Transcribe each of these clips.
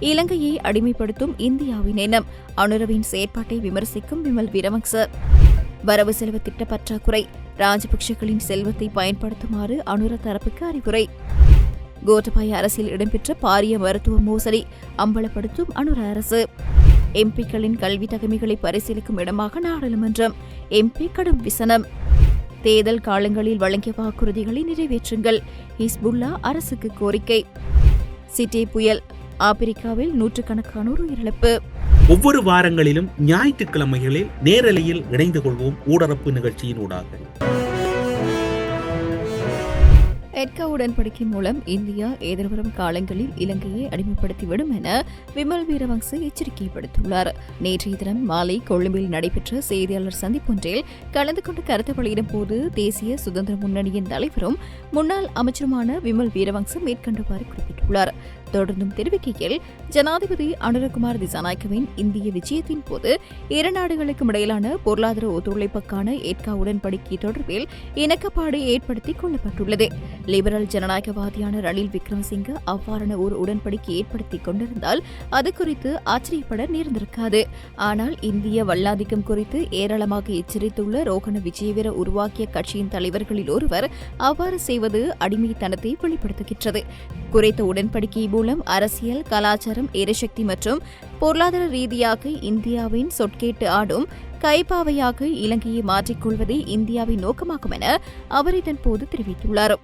இலங்கையை அடிமைப்படுத்தும் இந்தியாவின் எண்ணம் அனுரவின் செயற்பாட்டை விமர்சிக்கும் விமல் வீரமக்ச. வரவு செலவு திட்ட பற்றாக்குறை ராஜபக்சேக்களின் செல்வத்தை பயன்படுத்துமாறு அனுர தரப்புக்கு அறிவுரை. கோட்டபாய அரசில் இடம்பெற்ற பாரிய மருத்துவ மோசடி அம்பலப்படுத்தும் அனுர அரசு. எம்பிக்களின் கல்வி தகமைகளை பரிசீலிக்கும் இடமாக நாடாளுமன்றம். எம்பி கடும் விசனம். தேர்தல் காலங்களில் வழங்கிய வாக்குறுதிகளை நிறைவேற்றுங்கள். ஹிஸ்புல்லா அரசுக்கு கோரிக்கை. சிட்டி புயல். ஆப்பிரிக்காவில் நூற்றுக்கணக்கானோர் உயிரிழப்பு. ஒவ்வொரு வாரங்களிலும் ஞாயிற்றுக்கிழமைகளில் நேரலையில் இணைந்து கொள்வோம் ஊடரப்பு நிகழ்ச்சியின் ஊடாக. எட்கா உடன்படிக்கை மூலம் இந்தியா எதிர்வரும் காலங்களில் இலங்கையை அடிமைப்படுத்திவிடும் என விமல் வீரவங்ச எச்சரிக்கை விடுத்துள்ளார் நேற்றைய தினம் மாலை கொழும்பில் நடைபெற்ற செய்தியாளர் சந்திப்பொன்றில் கலந்து கொண்டு கருத்து வெளியிடும் போது தேசிய சுதந்திர முன்னணியின் தலைவரும் முன்னாள் அமைச்சருமான விமல் வீரவங்ச மேற்கண்டவாறு குறிப்பிட்டுள்ளார். தொடர்ந்தும் தெரிவிக்கையில் ஜனாதிபதி அனுரகுமார் திசாநாயக்கவின் இந்திய விஜயத்தின் போது இரு நாடுகளுக்கும் இடையிலான பொருளாதார ஒத்துழைப்புக்கான ஏற்கா உடன்படிக்கை தொடர்பில் இணக்கப்பாடு ஏற்படுத்திக் கொள்ளப்பட்டுள்ளது. லிபரல் ஜனநாயகவாதியான ரணில் விக்ரமசிங்க அவ்வாறான ஒரு உடன்படிக்கை ஏற்படுத்திக் கொண்டிருந்தால் அது குறித்து ஆச்சரியப்பட நேர்ந்திருக்காது. ஆனால் இந்திய வல்லாதிக்கம் குறித்து ஏராளமாக எச்சரித்துள்ள ரோகண விஜயவீர உருவாக்கிய கட்சியின் தலைவர்களில் ஒருவர் அவ்வாறு செய்வது அடிமைத்தனத்தை வெளிப்படுத்துகின்றது. குறித்த உடன்படிக்கையை மூலம் அரசியல் கலாச்சாரம் எரிசக்தி மற்றும் பொருளாதார ரீதியாக இந்தியாவின் சொற்கேட்டு ஆடும் கைப்பாவையாக இலங்கையை மாற்றிக்கொள்வதே இந்தியாவின் நோக்கமாகும் என அவர் இதன்போது தெரிவித்துள்ளார்.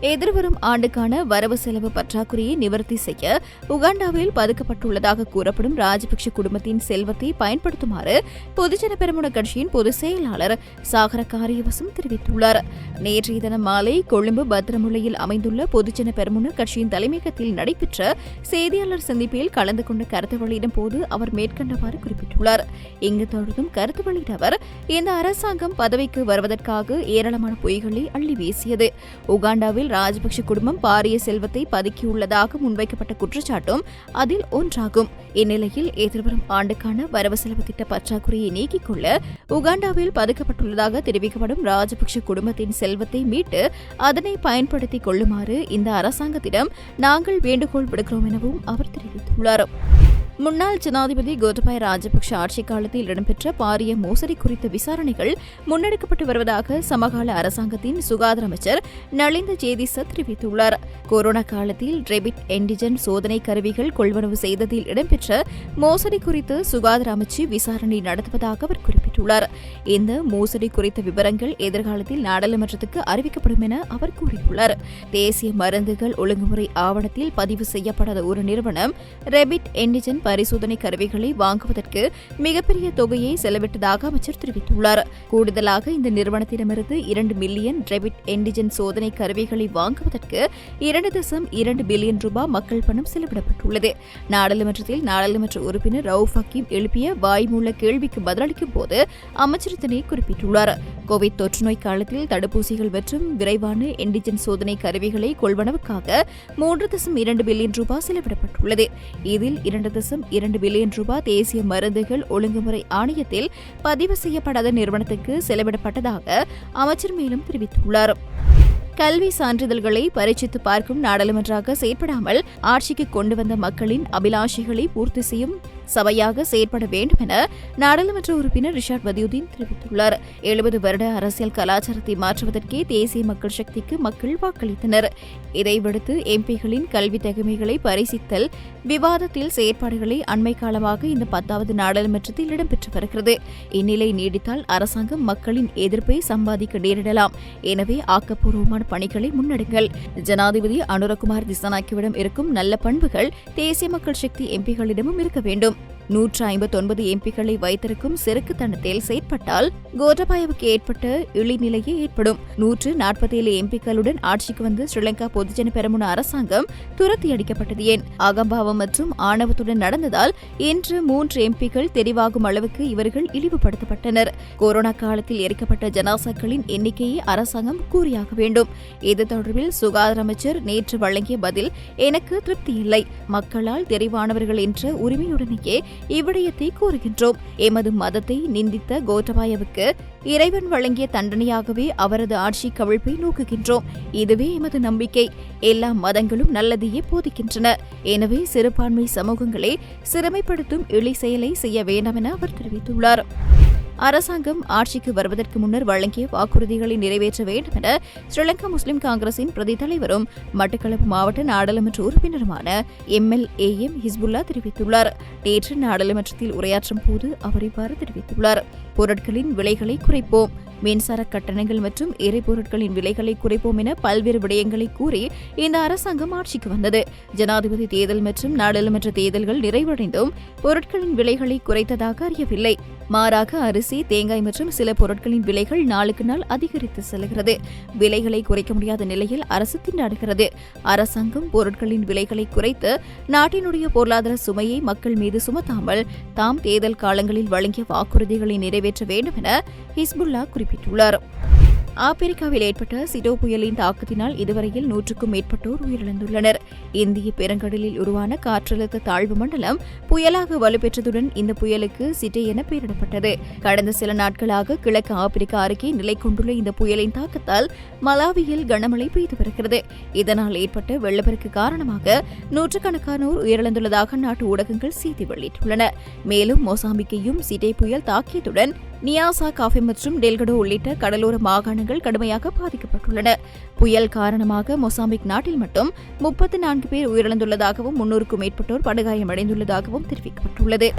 எதிர்வரும் ஆண்டுக்கான வரவு செலவு பற்றாக்குறையை நிவர்த்தி செய்ய உகாண்டாவில் பதுக்கப்பட்டுள்ளதாக கூறப்படும் ராஜபக்ஷ குடும்பத்தின் செல்வத்தை பயன்படுத்துமாறு பொதுஜன பெருமுன கட்சியின் பொதுச் செயலாளர் சாகர காரியவசம் தெரிவித்துள்ளார். நேற்றைய தினம் மாலை கொழும்பு பத்திரமுல்லையில் அமைந்துள்ள பொதுஜன பெருமுன கட்சியின் தலைமையகத்தில் நடைபெற்ற செய்தியாளர் சந்திப்பில் கலந்து கொண்ட கருத்து வெளியிடும் போது அவர் மேற்கண்டவாறு குறிப்பிட்டுள்ளார். இங்கு தொடர்ந்தும் கருத்து வெளியிட்ட அவர் இந்த அரசாங்கம் பதவிக்கு வருவதற்காக ஏராளமான பொய்களை அள்ளி வீசியது. உகாண்டாவில் ராஜபக்ஷ குடும்பம் பாரிய செல்வத்தை பதுக்கியுள்ளதாக முன்வைக்கப்பட்ட குற்றச்சாட்டும் அதில் ஒன்றாகும். இந்நிலையில் எதிர்வரும் ஆண்டுக்கான வரவு செலவு திட்ட பற்றாக்குறையை நீக்கிக் கொள்ள உகாண்டாவில் பதுக்கப்பட்டுள்ளதாக தெரிவிக்கப்படும் ராஜபக்ஷ குடும்பத்தின் செல்வத்தை மீட்டு அதனை பயன்படுத்திக் கொள்ளுமாறு இந்த அரசாங்கத்திடம் நாங்கள் வேண்டுகோள் விடுக்கிறோம் எனவும் அவர் தெரிவித்துள்ளார். முன்னாள் ஜனாதிபதி கோட்டபாய ராஜபக்ஷ ஆட்சிக் காலத்தில் இடம்பெற்ற பாரிய மோசடி குறித்த விசாரணைகள் முன்னெடுக்கப்பட்டு வருவதாக சமகால அரசாங்கத்தின் சுகாதார அமைச்சர் நலிந்த ஜேதிச தெரிவித்துள்ளார். கொரோனா காலத்தில் ரெபிட் என்டிஜென் சோதனை கருவிகள் கொள்வனவு செய்ததில் இடம்பெற்ற மோசடி குறித்து சுகாதார அமைச்சு விசாரணை நடத்துவதாக அவர் குறிப்பிட்டுள்ளார். இந்த மோசடி குறித்த விவரங்கள் எதிர்காலத்தில் நாடாளுமன்றத்துக்கு அறிவிக்கப்படும் என அவர் கூறியுள்ளார். தேசிய மருந்துகள் ஒழுங்குமுறை ஆவணத்தில் பதிவு செய்யப்படாத ஒரு நிறுவனம் ரெபிட் என்டிஜென் பரிசோதனை கருவிகளை வாங்குவதற்கு மிகப்பெரிய தொகையை செலவிட்டதாக அமைச்சர் தெரிவித்துள்ளார். கூடுதலாக இந்த நிறுவனத்திடமிருந்து இரண்டு மில்லியன் ரெபிட் என்டிஜென் சோதனை கருவிகளை வாங்குவதற்கு இரண்டு தசம் இரண்டு பில்லியன் ரூபாய் மக்கள் பணம் செலவிடப்பட்டுள்ளது. நாடாளுமன்றத்தில் நாடாளுமன்ற உறுப்பினர் ரவுஃப் ஹக்கீம் எழுப்பிய வாய்மூல கேள்விக்கு பதிலளிக்கும் போது அமைச்சர் இதனை குறிப்பிட்டுள்ளார். கோவிட் தொற்றுநோய் காலத்தில் தடுப்பூசிகள் மற்றும் விரைவான என்டிஜென் சோதனை கருவிகளை கொள்வனவுக்காக மூன்று தசம் இரண்டு பில்லியன் ரூபாய் செலவிடப்பட்டுள்ளது. இதில் இரண்டு தசம் இரண்டு பில்லியன் ரூபாய் தேசிய மருந்துகள் ஒழுங்குமுறை ஆணையத்தில் பதிவு செய்யப்படாத நிறுவனத்துக்கு செலவிடப்பட்டதாக அமைச்சர் மேலும் தெரிவித்துள்ளார். கல்வி சான்றிதழ்களை பரீட்சித்து பார்க்கும் நாடாளுமன்றாக செயற்படாமல் ஆட்சிக்கு கொண்டு வந்த மக்களின் அபிலாஷைகளை பூர்த்தி செய்யும் சபையாக செயற்பட வேண்டும் என நாடாளுமன்ற உறுப்பினர் ரிஷாட் பதியுதீன் தெரிவித்துள்ளார். எழுபது வருட அரசியல் கலாச்சாரத்தை மாற்றுவதற்கே தேசிய மக்கள் சக்திக்கு மக்கள் வாக்களித்தனர். இதை விடுத்து எம்பிகளின் கல்வி தகுமைகளை பரிசித்தல் விவாதத்தில் செயற்பாடுகளை அண்மை காலமாக இந்த பத்தாவது நாடாளுமன்றத்தில் இடம்பெற்று வருகிறது. இந்நிலை நீடித்தால் அரசாங்கம் மக்களின் எதிர்ப்பை சம்பாதிக்க நேரிடலாம். எனவே ஆக்கப்பூர்வமான பணிகளை முன்னெடுங்கள். ஜனாதிபதி அனுரகுமார் திசாநாயக்கவிடம் இருக்கும் நல்ல பண்புகள் தேசிய மக்கள் சக்தி எம்பிகளிடமும் இருக்க வேண்டும். நூற்று ஐம்பத்தொன்பது எம்பிக்களை வைத்திருக்கும் செருக்குத்தனத்தில் செயற்பட்டால் கோட்டபாயவுக்கு ஏற்பட்ட இழிநிலையே ஏற்படும். நூற்று நாற்பத்தேழு எம்பிக்களுடன் ஆட்சிக்கு வந்து ஸ்ரீலங்கா பொதுஜன பெரமுன அரசாங்கம் துரத்தி அடிக்கப்பட்டது ஏன்? அகம்பாவம் மற்றும் ஆணவத்துடன் நடந்ததால் இன்று மூன்று எம்பிக்கள் தெரிவாகும் அளவுக்கு இவர்கள் இழிவுபடுத்தப்பட்டனர். கொரோனா காலத்தில் எரிக்கப்பட்ட ஜனாசாக்களின் எண்ணிக்கையை அரசாங்கம் கூறியாக வேண்டும். இது தொடர்பில் சுகாதார அமைச்சர் நேற்று வழங்கிய பதில் எனக்கு திருப்தி இல்லை. மக்களால் தெரிவானவர்கள் என்ற உரிமையுடனேயே இவ்விடயத்தை கூறுகின்றோம். எமது மதத்தை நிந்தித்த கோட்டபாயவுக்கு இறைவன் வழங்கிய தண்டனையாகவே அவரது ஆட்சி கவிழ்ப்பை நோக்குகின்றோம். இதுவே எமது நம்பிக்கை. எல்லா மதங்களும் நல்லதையே போதிக்கின்றன. எனவே சிறுபான்மை சமூகங்களே சிறுமைப்படுத்தும் இழி செயலை செய்ய வேண்டாம் என அவர் தெரிவித்துள்ளார். அரசாங்கம் ஆட்சிக்கு வருவதற்கு முன்னர் வழங்கிய வாக்குறுதிகளை நிறைவேற்ற வேண்டும் என ஸ்ரீலங்கா முஸ்லிம் காங்கிரசின் பிரதி தலைவரும் மட்டக்களப்பு மாவட்ட நாடாளுமன்ற உறுப்பினருமான எம்எல்ஏஎம் ஹிஸ்புல்லா தெரிவித்துள்ளார். நேற்று நாடாளுமன்றத்தில் உரையாற்றும் போது அவர் இவ்வாறு தெரிவித்துள்ளார். பொருட்களின் விலைகளை குறைப்போம். மின்சார கட்டணங்கள் மற்றும் எரிபொருட்களின் விலைகளை குறைப்போம் என பல்வேறு விடயங்களை கூறி இந்த அரசாங்கம் ஆட்சிக்கு வந்தது. ஜனாதிபதி தேர்தல் மற்றும் நாடாளுமன்ற தேர்தல்கள் நிறைவடைந்தும் பொருட்களின் விலைகளை குறைத்ததாக அறியவில்லை. மாறாக அரிசி தேங்காய் மற்றும் சில பொருட்களின் விலைகள் நாளுக்கு நாள் அதிகரித்து செல்கிறது. விலைகளை குறைக்க முடியாத நிலையில் அரசு திண்டாடுகிறது. அரசாங்கம் பொருட்களின் விலைகளை குறைத்து நாட்டினுடைய பொருளாதார சுமையை மக்கள் மீது சுமத்தாமல் தாம் தேர்தல் காலங்களில் வழங்கிய வாக்குறுதிகளை நிறைவேற்ற வேண்டும் என ஹிஸ்புல்லா குறிப்பிட்டுள்ளார். ஆப்பிரிக்காவில் ஏற்பட்ட சிடோ புயலின் தாக்கத்தினால் இதுவரையில் நூற்றுக்கும் மேற்பட்டோர் உயிரிழந்துள்ளனர். இந்திய பெருங்கடலில் உருவான காற்றழுத்த தாழ்வு மண்டலம் புயலாக வலுப்பெற்றதுடன் இந்த புயலுக்கு சிட்டே என பெயரிடப்பட்டது. கடந்த சில நாட்களாக கிழக்கு ஆப்பிரிக்கா அருகே நிலை கொண்டுள்ள இந்த புயலின் தாக்கத்தால் மலாவியில் கனமழை பெய்து வருகிறது. இதனால் ஏற்பட்ட வெள்ளப்பெருக்கு காரணமாக நூற்றுக்கணக்கானோர் உயிரிழந்துள்ளதாக நாட்டு ஊடகங்கள் செய்தி வெளியிட்டுள்ளன. மேலும் மோசாம்பிக்கையும் சிட்டே புயல் தாக்கியதுடன் நியாசா காஃபி மற்றும் டெல்கடோ உள்ளிட்ட கடலோர மாகாணங்கள் கடுமையாக பாதிக்கப்பட்டுள்ளன. புயல் காரணமாக மொசாம்பிக் நாட்டில் மட்டும் முப்பத்தி நான்கு பேர் உயிரிழந்துள்ளதாகவும் முன்னூறுக்கும் மேற்பட்டோர் படுகாயமடைந்துள்ளதாகவும் தெரிவிக்கப்பட்டுள்ளது.